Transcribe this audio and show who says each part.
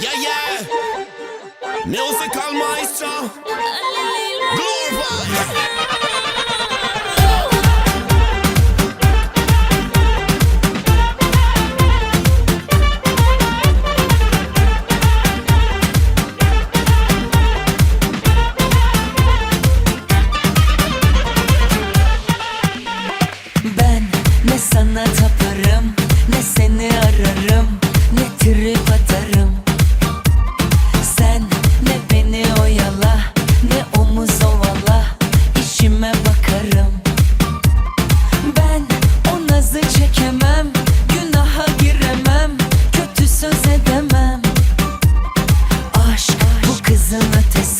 Speaker 1: Yeah, yeah. Musical maestro. Glorify.
Speaker 2: Ben ne sana taparım ne seni ararım ötesi